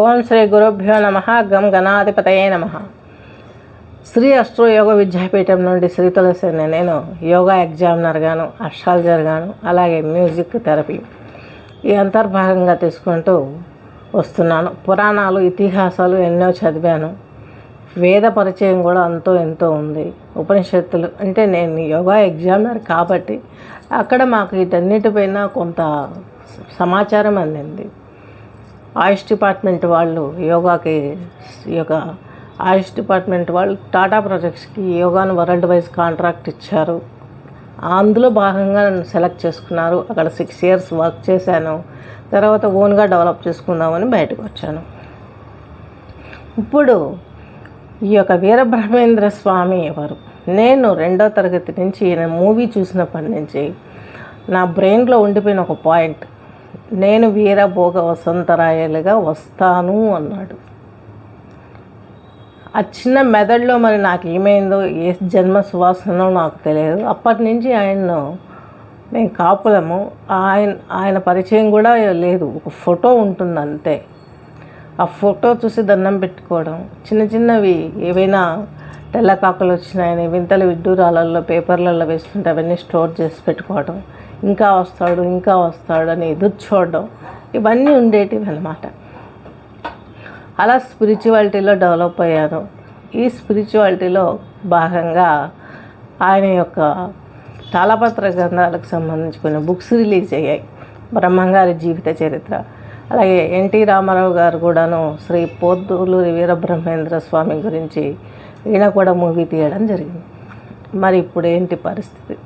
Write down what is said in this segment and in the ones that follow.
ఓం శ్రీ గురుభ్యో నమ. గం గణాధిపతయే నమ. శ్రీ అష్ట్రో యోగ విద్యాపీఠం నుండి శ్రీ తులసిని నేను యోగా ఎగ్జామినర్ గాను గాను అలాగే మ్యూజిక్ థెరపీ ఈ అంతర్భాగంగా తీసుకుంటూ వస్తున్నాను. పురాణాలు ఇతిహాసాలు ఎన్నో చదివాను. వేద పరిచయం కూడా అంతో ఎంతో ఉంది. ఉపనిషత్తులు అంటే నేను యోగా ఎగ్జామినర్ కాబట్టి అక్కడ మాకు వీటన్నిటిపైన కొంత సమాచారం అందింది. ఆయుష్ డిపార్ట్మెంట్ వాళ్ళు యోగాకి యోగా ఆయుష్ డిపార్ట్మెంట్ వాళ్ళు టాటా ప్రాజెక్ట్స్కి యోగాను వరల్డ్ వైజ్ కాంట్రాక్ట్ ఇచ్చారు. అందులో భాగంగా నన్ను సెలెక్ట్ చేసుకున్నారు. అక్కడ సిక్స్ ఇయర్స్ వర్క్ చేశాను. తర్వాత ఓన్గా డెవలప్ చేసుకుందామని బయటకు వచ్చాను. ఇప్పుడు ఈ యొక్క వీరబ్రహ్మేంద్ర స్వామి ఎవరు? నేను రెండో తరగతి నుంచి ఈయన మూవీ చూసినప్పటి నుంచి నా బ్రెయిన్లో ఉండిపోయిన ఒక పాయింట్. నేను వీరభోగ వసంతరాయలుగా వస్తాను అన్నాడు. ఆ చిన్న మెదడులో మరి నాకు ఏమైందో ఏ జన్మ సువాసనో నాకు తెలియదు. అప్పటి నుంచి ఆయన్ను మేము కాపులము. ఆయన ఆయన పరిచయం కూడా లేదు. ఒక ఫోటో ఉంటుంది అంతే ఆ ఫోటో చూసి దండం పెట్టుకోవడం. చిన్న చిన్నవి ఏవైనా తెల్లకాకులు వచ్చినాయని వింతలు విడ్డూరాలలో పేపర్లలో వేస్తుంటే అవన్నీ స్టోర్ చేసి పెట్టుకోవడం ఇంకా వస్తాడు ఇంకా వస్తాడు అని ఎదురు చూడడం. ఇవన్నీ ఉండేటివి అనమాట అలా స్పిరిచువాలిటీలో డెవలప్ అయ్యాను. ఈ స్పిరిచువాలిటీలో భాగంగా ఆయన యొక్క తాళపత్ర గ్రంథాలకు సంబంధించి కొన్ని బుక్స్ రిలీజ్ అయ్యాయి. బ్రహ్మంగారి జీవిత చరిత్ర. అలాగే ఎన్టీ రామారావు గారు కూడాను శ్రీ పోద్దూలూరి వీరబ్రహ్మేంద్ర స్వామి గురించి ఈయన కూడా మూవీ తీయడం జరిగింది. మరి ఇప్పుడు ఏంటి పరిస్థితి?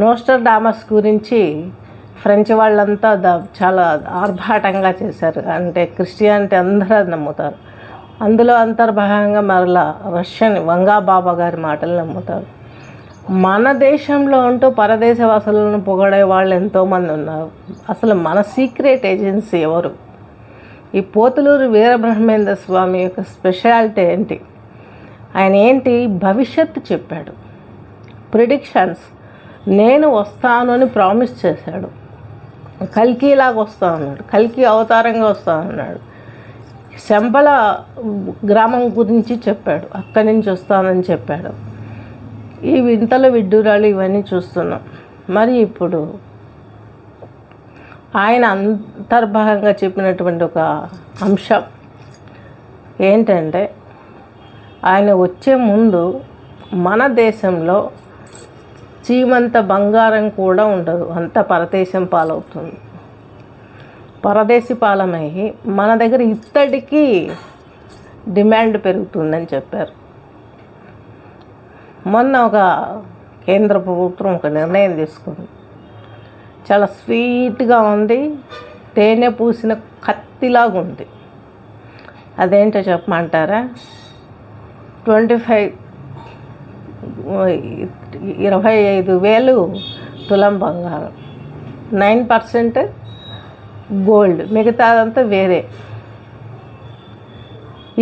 నోస్టర్ డామస్ గురించి ఫ్రెంచ్ వాళ్ళంతా ద చాలా ఆర్భాటంగా చేశారు. అంటే క్రిస్టియానిటీ అందరూ నమ్ముతారు. అందులో అంతర్భాగంగా మరలా రష్యన్ వంగాబాబా గారి మాటలు నమ్ముతారు. మన దేశంలో ఉంటూ పరదేశ వాసులను పొగడే వాళ్ళు ఎంతోమంది ఉన్నారు. అసలు మన సీక్రెట్ ఏజెన్సీ ఎవరు? ఈ పోతులూరు వీరబ్రహ్మేంద్ర స్వామి యొక్క స్పెషాలిటీ ఏంటి? ఆయన ఏంటి? భవిష్యత్తు చెప్పాడు. ప్రిడిక్షన్స్ నేను వస్తాను అని ప్రామిస్ చేశాడు. కల్కీలాగా వస్తా అన్నాడు. కల్కి అవతారంగా వస్తా అన్నాడు. శంబల గ్రామం గురించి చెప్పాడు. అక్కడి నుంచి వస్తానని చెప్పాడు. ఈ వింతల విడ్డూరాలు ఇవన్నీ చూస్తున్నాం. మరి ఇప్పుడు ఆయన అంతర్భాగంగా చెప్పినటువంటి ఒక అంశం ఏంటంటే ఆయన వచ్చే ముందు మన దేశంలో చీమంత బంగారం కూడా ఉండదు. అంత పరదేశం పాలవుతుంది. పరదేశీ పాలమై మన దగ్గర ఇత్తడికి డిమాండ్ పెరుగుతుందని చెప్పారు. మొన్న ఒక కేంద్ర ప్రభుత్వం ఒక నిర్ణయం తీసుకుంది. చాలా స్వీట్గా ఉంది. తేనె పూసిన కత్తిలాగా ఉంది. అదేంటో చెప్పమంటారా? ట్వంటీ ఫైవ్ ఇరవై ఐదు వేలు తులం బంగారం. Nine percent gold. మిగతాదంతా వేరే.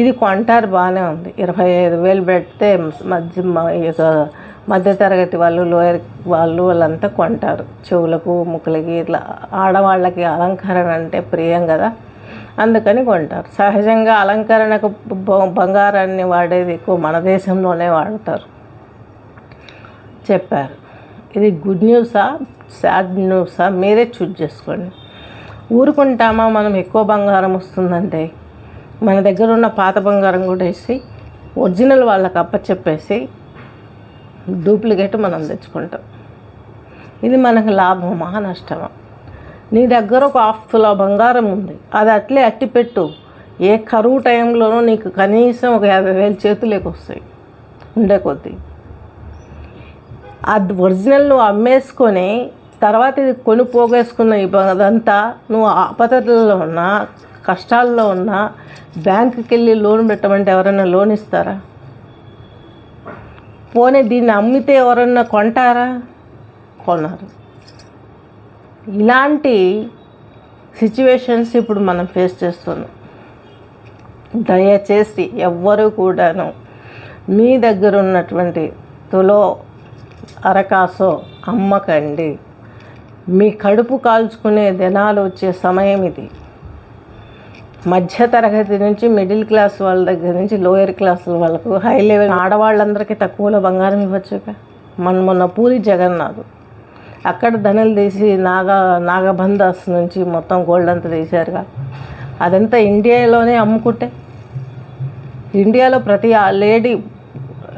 ఇది కొంటారు బాగానే ఉంది. ఇరవై ఐదు వేలు పెడితే మధ్య మధ్యతరగతి వాళ్ళు లోయర్ వాళ్ళు వాళ్ళంతా కొంటారు. చెవులకు ముక్కులకి ఇట్లా ఆడవాళ్ళకి అలంకరణ అంటే ప్రియం కదా. అందుకని కొంటారు. సహజంగా అలంకరణకు బంగారాన్ని వాడేది ఎక్కువ మన దేశంలోనే వాడతారు. చెప్పారు. ఇది గుడ్ న్యూసా సాడ్ న్యూసా? మీరే చూజ్ చేసుకోండి. ఊరుకుంటామా? మనం ఎక్కువ బంగారం వస్తుందంటే? మన దగ్గర ఉన్న పాత బంగారం కూడా వేసి ఒరిజినల్ వాళ్ళకి అప్పచెప్పేసి డూప్లికేట్ మనం తెచ్చుకుంటాం. ఇది మనకు లాభమా? నష్టమా? నీ దగ్గర ఒక హాఫ్ తులా బంగారం ఉంది. అది అట్లే అట్టిపెట్టు ఏ కరువు టైంలోనూ నీకు కనీసం ఒక యాభై వేలు చేతులేకి వస్తాయి. ఉండే కొద్దీ. అది ఒరిజినల్ నువ్వు అమ్మేసుకొని తర్వాత ఇది కొని పోగేసుకున్న అదంతా నువ్వు ఆపదల్లో ఉన్నా కష్టాల్లో ఉన్నా బ్యాంకుకి వెళ్ళి లోన్ పెట్టమంటే ఎవరైనా లోన్ ఇస్తారా? పోనీ దీన్ని అమ్మితే ఎవరన్నా కొంటారా? కొన్నారు ఇలాంటి సిచ్యువేషన్స్ ఇప్పుడు మనం ఫేస్ చేస్తున్నాం. దయచేసి ఎవ్వరూ కూడాను మీ దగ్గర ఉన్నటువంటి తులో అరకాసో అమ్మకండి. మీ కడుపు కాల్చుకునే దినాలు వచ్చే సమయం ఇది. మధ్య తరగతి నుంచి మిడిల్ క్లాస్ వాళ్ళ దగ్గర నుంచి లోయర్ క్లాస్ వాళ్ళకు హై లెవెల్ ఆడవాళ్ళందరికీ తక్కువలో బంగారం ఇవ్వచ్చుగా? మన మొన్న పూరి జగన్నాథ్ అక్కడ ధనలు తీసి నాగా నాగబందాస్ నుంచి మొత్తం గోల్డ్ అంతా తీశారుగా. అదంతా ఇండియాలోనే అమ్ముకుంటే ఇండియాలో ప్రతి ఆ లేడీ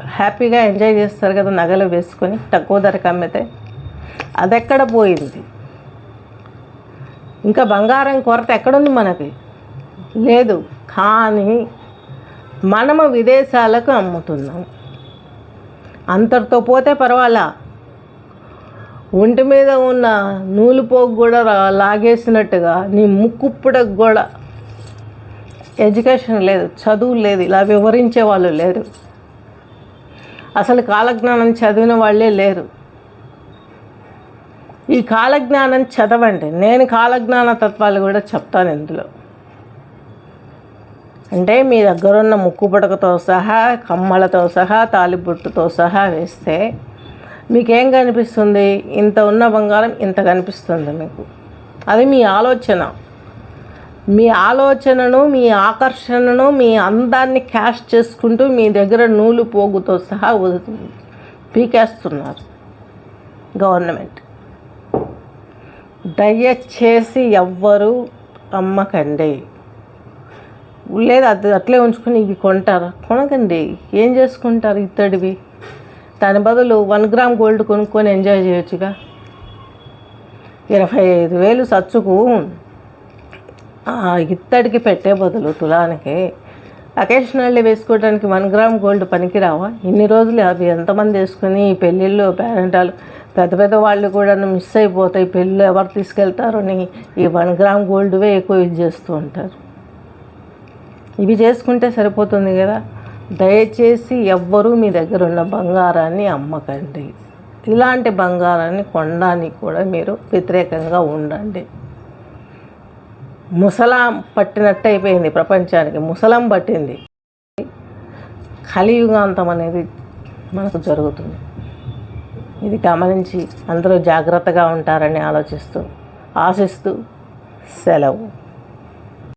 హ్యాపీగా ఎంజాయ్ చేస్తారు కదా నగలు వేసుకొని తక్కువ ధరకు అమ్మితే. అదెక్కడ పోయింది? ఇంకా బంగారం కొరత ఎక్కడుంది మనకి? లేదు కానీ మనము విదేశాలకు అమ్ముతున్నాం. అంతటితో పోతే పర్వాలా? ఒంటి మీద ఉన్న నూలు పోగు కూడా లాగేసినట్టుగా నీ ముక్కుప్పుడకు కూడా ఎడ్యుకేషన్ లేదు చదువు లేదు ఇలా వివరించే వాళ్ళు లేరు. అసలు కాలజ్ఞానం చదివిన వాళ్ళే లేరు. ఈ కాలజ్ఞానం చదవండి. నేను కాలజ్ఞాన తత్వాలు కూడా చెప్తాను ఇందులో. అంటే మీ దగ్గర ఉన్న ముక్కు పుడకతో సహా కమ్మలతో సహా తాలిబుట్టుతో సహా వేస్తే మీకేం కనిపిస్తుంది? ఇంత ఉన్న బంగారం ఇంత కనిపిస్తుంది మీకు. అది మీ ఆలోచన. మీ ఆలోచనను మీ ఆకర్షణను మీ అందాన్ని క్యాష్ చేసుకుంటూ మీ దగ్గర నూలు పోగుతో సహా వదులుతుంది. పీకేస్తున్నారు గవర్నమెంట్. దయచేసి ఎవ్వరు అమ్మకండి. లేదు అది అట్లే ఉంచుకొని ఇవి కొంటారు? కొనకండి. ఏం చేసుకుంటారు ఇత్తడివి? దాని బదులు వన్ గ్రామ్ గోల్డ్ కొనుక్కొని ఎంజాయ్ చేయొచ్చుగా. ఇరవై ఐదు వేలు సచ్చుకు. ఆ ఇత్తడికి పెట్టే బదులు తులానికి. అకేషనల్లీ వేసుకోవడానికి వన్ గ్రామ్ గోల్డ్ పనికిరావా? ఇన్ని రోజులు అవి ఎంతమంది వేసుకుని పెళ్ళిళ్ళు పేరెంటాలు పెద్ద పెద్ద వాళ్ళు కూడా మిస్ అయిపోతాయి. పెళ్ళి ఎవరు తీసుకెళ్తారని అని ఈ వన్ గ్రామ్ గోల్డ్వే ఎక్కువ యూజ్ చేస్తూ ఉంటారు. ఇవి చేసుకుంటే సరిపోతుంది కదా? దయచేసి ఎవ్వరూ మీ దగ్గర ఉన్న బంగారాన్ని అమ్మకండి. ఇలాంటి బంగారాన్ని కొనడానికి కూడా మీరు వ్యతిరేకంగా ఉండండి. ముసలాం పట్టినట్టు అయిపోయింది ప్రపంచానికి. ముసలం పట్టింది. కలియుగాంతం అనేది మనకు జరుగుతుంది. ఇది గమనించి అందరూ జాగ్రత్తగా ఉంటారని ఆలోచిస్తూ ఆశిస్తూ సెలవు.